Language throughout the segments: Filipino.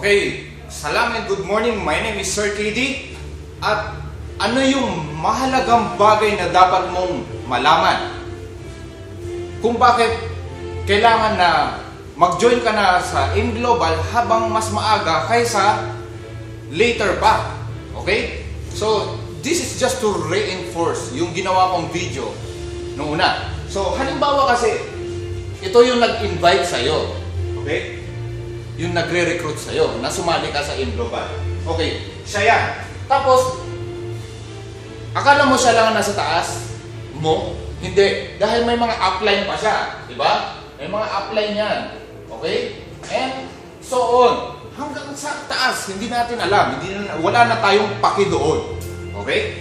Okay, salamat, good morning. My name is Sir KD. At ano yung mahalagang bagay na dapat mong malaman? Kung bakit kailangan na mag-join ka na sa In Global habang mas maaga kaysa later pa. Okay? So, this is just to reinforce yung ginawa kong video noong una. So, halimbawa kasi, ito yung nag-invite sa'yo. Okay? Yung nagre-recruit sa'yo, na sumali ka sa In Global. Okay, siya yan. Tapos, akala mo siya lang ang nasa taas mo? Hindi. Dahil may mga upline pa siya. Di ba? May mga upline yan. Okay? And so on. Hanggang sa taas, hindi natin alam. Hindi na, wala na tayong paki doon. Okay?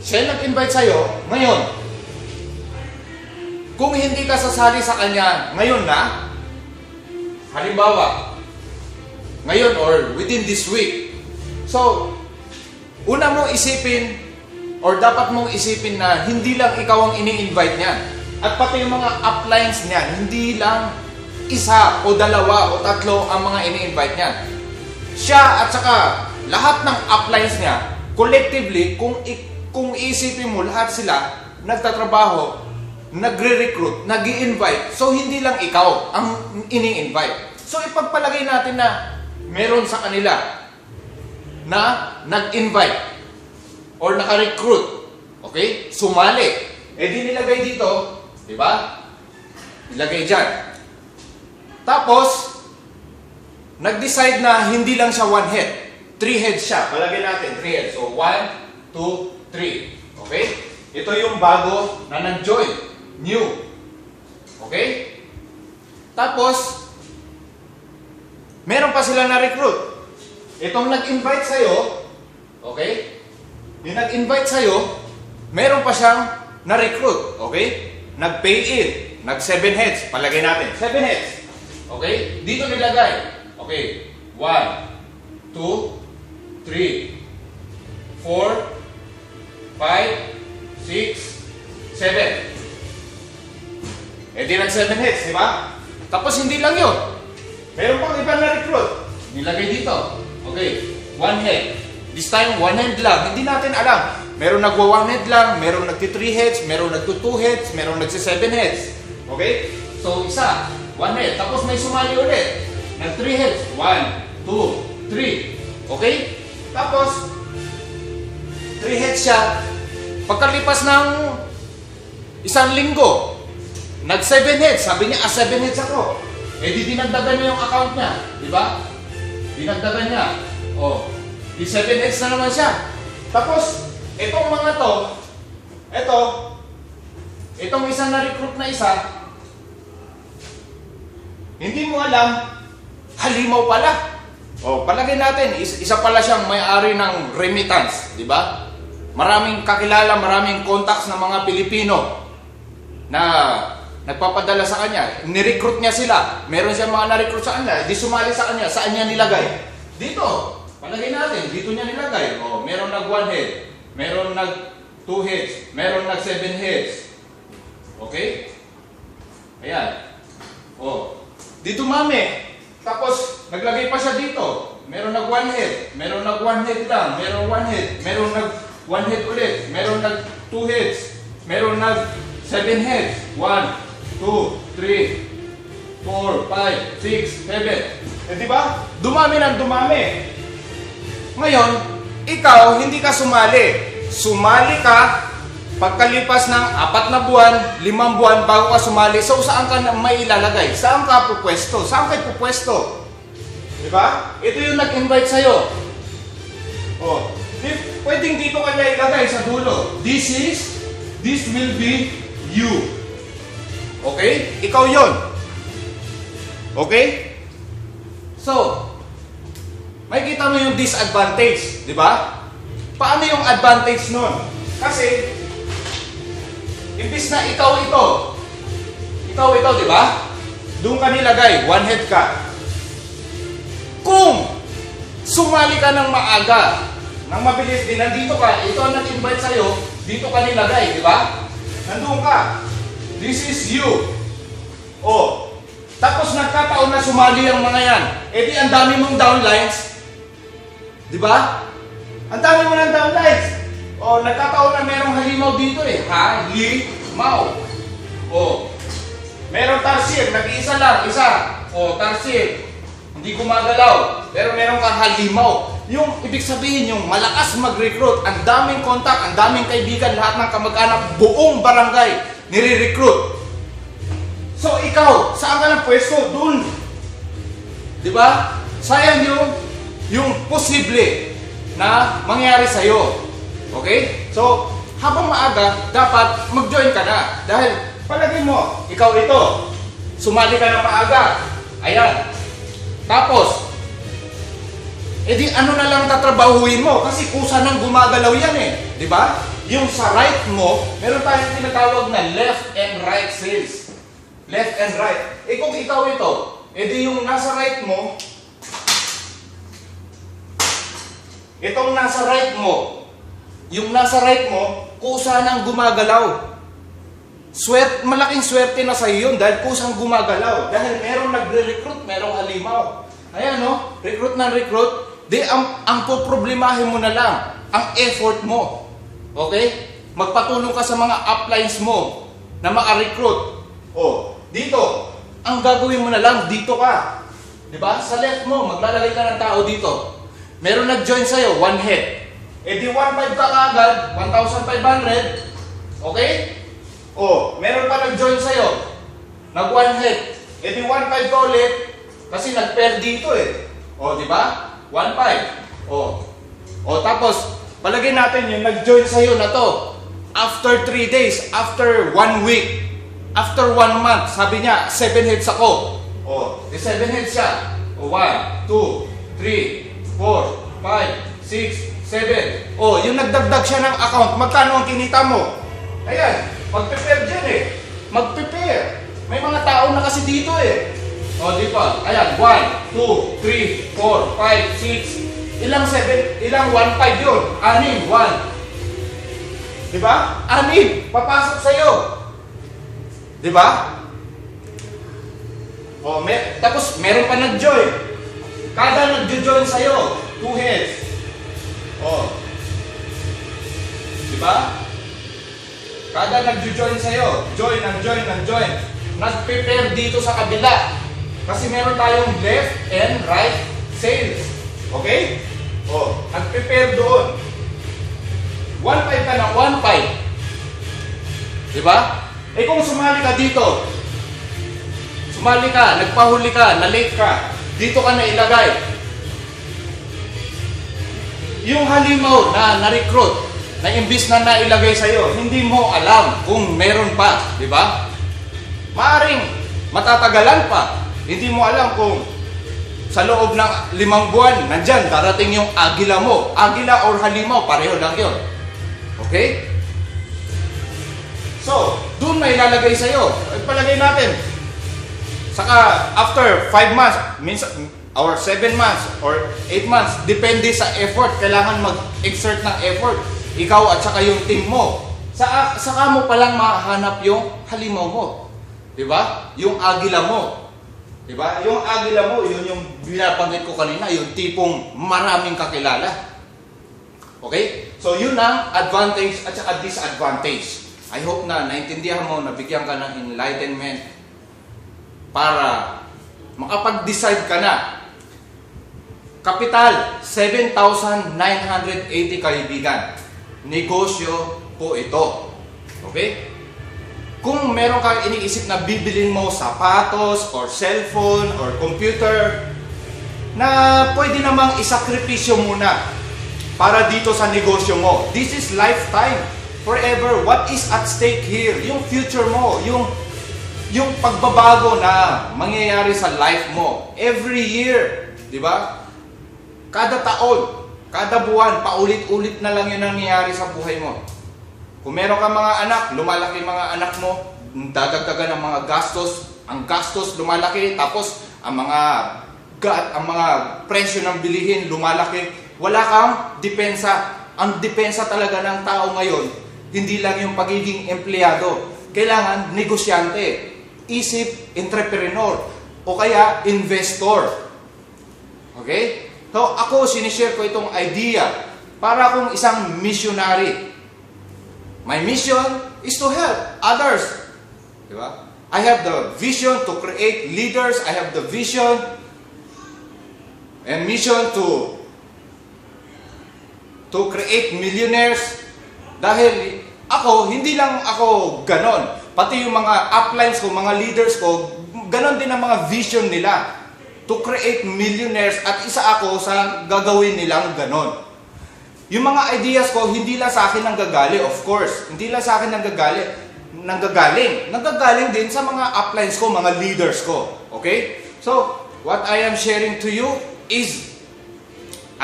Siya nag-invite sa'yo, ngayon, kung hindi ka sasali sa kanya ngayon na, halimbawa, ngayon or within this week, so, una mong isipin or dapat mong isipin na hindi lang ikaw ang ini-invite niya. At pati yung mga uplines niya, hindi lang isa o dalawa o tatlo ang mga ini-invite niya. Siya at saka lahat ng uplines niya, collectively, kung, kung isipin mo lahat sila, nagtatrabaho, nagre-recruit, nag invite so hindi lang ikaw ang ini-invite. So ipagpalagay natin na meron sa kanila na nag-invite or naka-recruit. Okay? Sumali. Eh di nilagay dito, di ba? Nilagay dyan. Tapos, nag-decide na hindi lang siya one head. Three heads siya. Palagay natin, three heads. So, one, two, three. Okay? Ito yung bago na nag-join. New. Okay? Tapos, meron pa sila na-recruit. Itong nag-invite sa'yo, okay? Yung nag-invite sa'yo, meron pa siyang na-recruit, okay? Nag-pay in, nag-7 heads, palagay natin, 7 heads. Okay? Dito nilagay. Okay, 1, 2, 3, 4, 5, 6, 7. Eh di nag 7 heads, di ba? Tapos hindi lang yun. Meron pang ibang na-recruit. Nilagay dito. Okay, one head. This time, one head lang. Hindi natin alam. Meron nagwa one head lang, meron nagti 3 heads, meron nagti 2 heads, meron nagsi 7 heads. Okay? So, isa, one head. Tapos may sumali ulit. Nag 3 heads. 1, 2, 3. Okay? Tapos, 3 heads siya. Pagkalipas ng isang linggo, nag 7 heads. Sabi niya, ah, 7 heads ako. Eh, di dinagdagan niya yung account niya. Di ba? Dinagdagan niya. Oh, di 7 heads na naman siya. Tapos, itong mga to, ito, itong isang na-recruit na isa, hindi mo alam, halimaw pala. Oh, palagay natin, is- isa pala siyang may-ari ng remittance, di ba? Maraming kakilala, maraming contacts ng mga Pilipino na nagpapadala sa kanya. Ni-recruit niya sila. Meron siyang mga na-recruit sa kanya. Di sumali sa kanya. Saan niya nilagay? Dito. Palagay natin. Dito niya nilagay. O, meron nag one head. Meron nag two heads. Meron nag seven heads. Okay? Ayan. O. Dito mami. Tapos, naglagay pa siya dito. Meron nag one head. Meron nag one head lang. Meron one head. Meron nag one head ulit. Meron nag two heads. Meron nag seven heads. One, two, three, four, five, six, seven. Eh di ba? Dumami ng dumami. Ngayon, ikaw hindi ka sumali. Sumali ka pagkalipas ng apat na buwan, limang buwan bago ka sumali. So saan ka may ilalagay? Saan ka pupwesto? Saan ka pupwesto? Di ba? Ito yung nag-invite sa'yo. Oh, di, pwedeng dito ka niya ilagay sa dulo. This is, this will be you. Okay? Ikaw yon. Okay? So, may kita mo yung disadvantage, di ba? Paano yung advantage nun? Kasi, imbis na ikaw ito, ikaw ito, di ba? Doon ka nilagay, one head ka. Kung sumali ka ng maaga, ng mabilis din, nandito ka, ito ang nag-invite sa'yo, dito ka nilagay, di ba? Nandun ka. This is you. Oh, Tapos nagkataon na sumali ang mga yan. E di ang dami mong downlines. Di ba? Ang dami mo ng downlines. O, nagkataon na merong halimaw dito eh. Halimaw. O, merong tarsir. Nag-iisa lang. Isa. O, tarsir. Hindi gumagalaw. Pero meron kang halimaw. Yung ibig sabihin yung malakas mag-recruit, ang daming kontak, ang daming kaibigan, lahat ng kamag-anak, buong barangay, nire-recruit. So ikaw, saan ka ng pwesto? Doon. Di ba? Sayang yung, yung posible na mangyari sa'yo. Okay? So, habang maaga, dapat mag-join ka na. Dahil, palagay mo, ikaw ito, sumali ka na maaga. Ayan. Tapos, edi ano na lang tatrabahuin mo? Kasi kusa nang gumagalaw yan eh. Di ba? Yung sa right mo, meron tayong tinatawag na left and right sales. Left and right. Eh kung ikaw ito, edi yung nasa right mo, itong nasa right mo, yung nasa right mo, kusa nang gumagalaw. Swert, malaking swerte na sa iyo yun dahil kusang gumagalaw. Dahil merong nagre-recruit, merong halimaw. Ayan no, recruit na recruit. Di, ang, ang poproblemahin mo na lang, ang effort mo. Okay? Magpatulong ka sa mga uplines mo na maka-recruit. O, dito, ang gagawin mo na lang, dito ka. Di ba? Sa left mo, maglalagay ka ng tao dito. Meron nag-join sa'yo, one head. E di 1.5 ka kaagad, 1,500. Okay? O, meron pa nag-join sa'yo. Nag one head. E di 1.5 ka ulit. Kasi nag-pair dito eh. O, di ba? 1.5. O. O, tapos, palagay natin yung nag-join sa'yo na to. After 3 days, after 1 week, after 1 month, sabi niya, 7 heads ako. O, di 7 heads siya. O, 1, 2, 3, 4, 5, 6, 7. O, yung nagdagdag siya ng account, magkano ang kinita mo? Ayan, mag-prepare dyan eh. Mag-prepare. May mga tao na kasi dito eh. O, di ba? Ayan, 1, 2, 3, 4, 5, 6. Ilang 7, ilang 1, 5 yun? Anim, 1. Di ba? Anim, papasok sa'yo. Di ba? O, mer tapos meron pa nag-join. Kada nag-join sa'yo, two heads. O. Di ba? Kada nag-join sa'yo, join and join and join. Nag-prepare dito sa kabila. Kasi meron tayong left and right sales. Okay? O, nag-prepare doon. 1.5 ka na, 1.5. Di ba? Eh kung sumali ka dito, sumali ka, nagpahuli ka, na-late ka, dito ka na ilagay. Yung halimaw na na-recruit, na imbis na nailagay sa'yo, hindi mo alam kung meron pa, di ba? Maaring matatagalan pa. Hindi mo alam kung sa loob ng limang buwan, nandyan, darating yung agila mo. Agila or halimaw, pareho lang yun. Okay? So, doon na ilalagay sa'yo. Palagay natin. Saka, after 5 months, minsan, or 7 months, or 8 months, depende sa effort. Kailangan mag-exert ng effort. Ikaw at saka yung team mo. Saka, saka mo palang mahanap yung halimaw mo. Di ba? Yung agila mo. Di ba? Yung agila mo, yun yung binabanggit ko kanina, yung tipong maraming kakilala. Okay? So, yun ang advantage at saka disadvantage. I hope na naintindihan mo, nabigyan ka ng enlightenment para makapag-decide ka na. Kapital, 7,980 kaibigan. Negosyo po ito. Okay? Kung meron kang iniisip na bibilin mo sapatos or cellphone or computer na pwede namang isakripisyo muna para dito sa negosyo mo. This is lifetime. Forever. What is at stake here? Yung future mo, yung yung pagbabago na mangyayari sa life mo every year, 'di ba? Kada taon, kada buwan, paulit-ulit na lang 'yung nangyayari sa buhay mo. Kung meron kang mga anak, lumalaki mga anak mo, dadagdagan ng mga gastos, ang gastos lumalaki, tapos ang mga ga- ang mga presyo ng bilihin lumalaki, wala kang depensa. Ang depensa talaga ng tao ngayon, hindi lang yung pagiging empleyado. Kailangan negosyante, isip entrepreneur. o kaya investor. Okay? So ako, sinishare ko itong idea para akong isang missionary. My mission is to help others. Di ba? I have the vision to create leaders. I have the vision and mission to to create millionaires. Dahil ako, hindi lang ako ganon. Pati yung mga uplines ko, mga leaders ko, ganon din ang mga vision nila. To create millionaires at isa ako sa gagawin nilang ganon. Yung mga ideas ko, hindi lang sa akin nanggagaling, of course. Hindi lang sa akin nanggagaling. Nanggagaling. Nanggagaling din sa mga uplines ko, mga leaders ko. Okay? So, what I am sharing to you is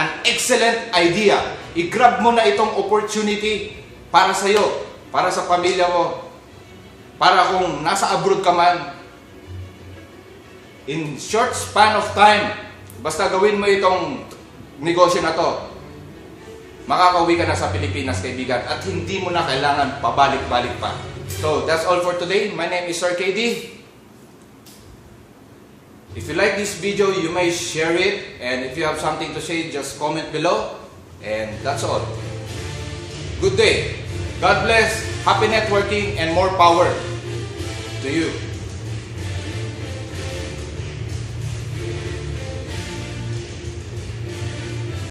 an excellent idea. I-grab mo na itong opportunity para sa iyo, para sa pamilya mo, para kung nasa abroad ka man, in short span of time, basta gawin mo itong negosyo na to, makakauwi ka na sa Pilipinas, kaibigan, at hindi mo na kailangan pabalik-balik pa. So, that's all for today. My name is Sir KD. If you like this video, you may share it. And if you have something to say, just comment below. And that's all. Good day. God bless. Happy networking and more power to you.